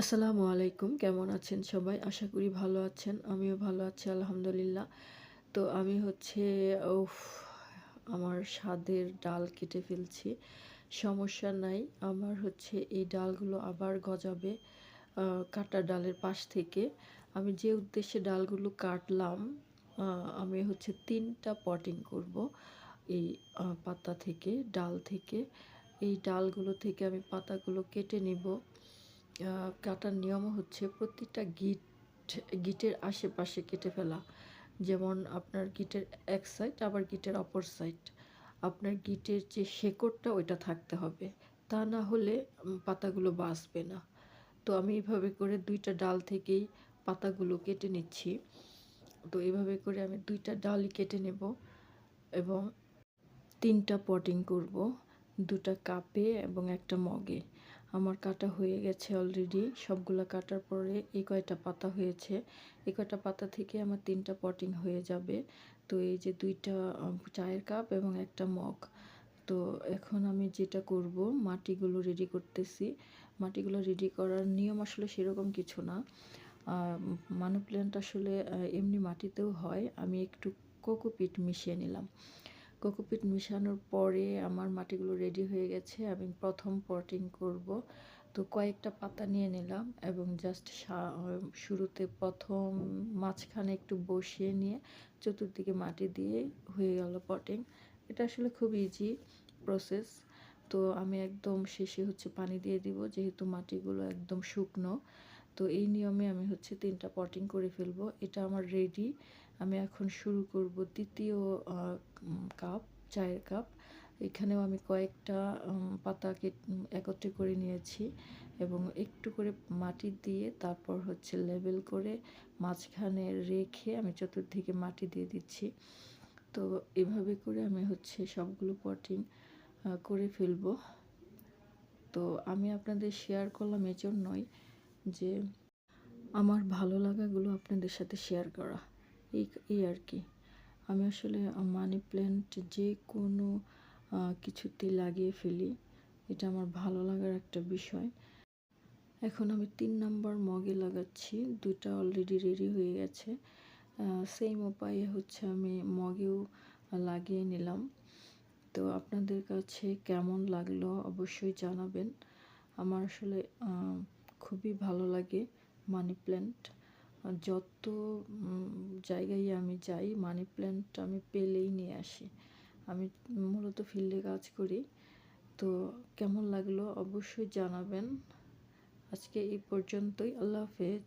আসসালামু আলাইকুম। কেমন আছেন সবাই? আশা করি ভালো আছেন, আমিও ভালো আছি, আলহামদুলিল্লাহ। তো আমি হচ্ছে, উফ, আমার স্বাদের ডাল কেটে ফেলছি। সমস্যা নাই, আমার হচ্ছে এই ডালগুলো আবার গজাবে কাটা ডালের পাশ থেকে। আমি যে উদ্দেশ্যে ডালগুলো কাটলাম আমি হচ্ছে তিনটা পটিং করব এই পাতা থেকে, ডাল থেকে। এই ডালগুলো থেকে আমি পাতাগুলো কেটে নিব। কাটার নিয়ম হচ্ছে প্রতিটা গিট, গিটের আশেপাশে কেটে ফেলা। যেমন আপনার গিটের এক সাইড আবার গিটের অপর সাইড আপনার গিটের যে শেকড়টা, ওইটা থাকতে হবে। তা না হলে পাতাগুলো বাঁচবে না। তো আমি এইভাবে করে দুইটা ডাল থেকেই পাতাগুলো কেটে নিচ্ছি। তো এইভাবে করে আমি দুইটা ডালই কেটে নেব এবং তিনটা পটিং করব, দুটা কাপে এবং একটা মগে। আমার কাটা হয়ে গেছে অলরেডি সবগুলো কাটার পরে এই কয়টা পাতা হয়েছে। এই কয়টা পাতা থেকে আমার তিনটা পটিং হয়ে যাবে। তো এই যে দুইটা চায়ের কাপ এবং একটা মগ। তো এখন আমি যেটা করব, মাটিগুলো রেডি করতেছি। মাটিগুলো রেডি করার নিয়ম আসলে সেরকম কিছু না। মানি প্ল্যান্ট আসলে এমনি মাটিতেও হয়। আমি একটু কোকোপিট মিশিয়ে নিলাম। কোকোপিট মিশানোর পরে আমার মাটিগুলো রেডি হয়ে গেছে, আমি প্রথম পটিং করব। তো কয়েকটা পাতা নিয়ে নিলাম এবং জাস্ট শুরুতে প্রথম মাঝখানে একটু বসিয়ে নিয়ে চতুর্দিকে মাটি দিয়ে হয়ে গেল পটিং এটা আসলে খুব ইজি প্রসেস তো আমি একদম শেষে হচ্ছে পানি দিয়ে দিব, যেহেতু মাটিগুলো একদম শুকনো। তো এই নিয়মে আমি হচ্ছে তিনটা পটিং করে ফেলব। এটা আমার রেডি আমি এখন শুরু করব দ্বিতীয় কাপ চায়ের কাপ এখানেও আমি কয়েকটা পাতাকে একত্রে করে নিয়েছি এবং একটু করে মাটি দিয়ে তারপর হচ্ছে লেবেল করে মাঝখানে রেখে আমি চতুর্দিকে মাটি দিয়ে দিচ্ছি। তো এভাবে করে আমি হচ্ছে সবগুলো পটিং করে ফেলব। তো আমি আপনাদের শেয়ার করলাম এজন্যই। যে আমার ভালো লাগাগুলো আপনাদের সাথে শেয়ার করা। এই এই আর কি। আমি আসলে মানি প্ল্যান্ট যে কোনো কিছুতে লাগিয়ে ফেলি, এটা আমার ভালো লাগার একটা বিষয়। এখন আমি তিন নাম্বার মগে লাগাচ্ছি দুটা অলরেডি রেডি হয়ে গেছে। সেম উপায়ে হচ্ছে আমি মগেও লাগিয়ে নিলাম। তো আপনাদের কাছে কেমন লাগল অবশ্যই জানাবেন। আমার আসলে খুবই ভালো লাগে মানি প্ল্যান্ট যত জায়গায় আমি যাই মানি প্ল্যান্ট আমি পেলেই নিয়ে আসি। আমি মূলত ফিল্ডে কাজ করি। তো কেমন লাগল অবশ্যই জানাবেন। আজকে এই পর্যন্তই, আল্লাহ হাফেজ।